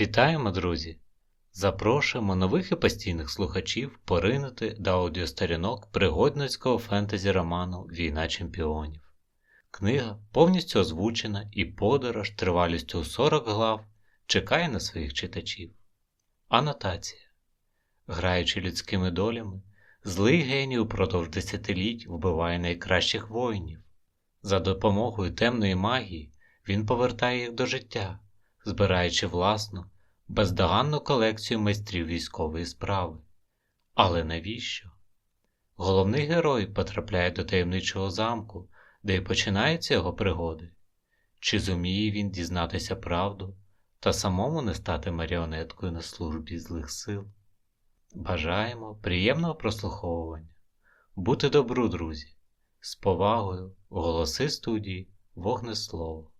Вітаємо, друзі! Запрошуємо нових і постійних слухачів поринути до аудіосторінок пригодницького фентезі роману Війна чемпіонів. Книга повністю озвучена і подорож тривалістю у 40 глав чекає на своїх читачів. Анотація. Граючи людськими долями, злий геній упродовж десятиліть вбиває найкращих воїнів. За допомогою темної магії він повертає їх до життя, збираючи власну, бездоганну колекцію майстрів військової справи. Але навіщо? Головний герой потрапляє до таємничого замку, де й починаються його пригоди. Чи зуміє він дізнатися правду та самому не стати маріонеткою на службі злих сил? Бажаємо приємного прослуховування. Бути добру, друзі! З повагою, голоси студії, вогнеслово.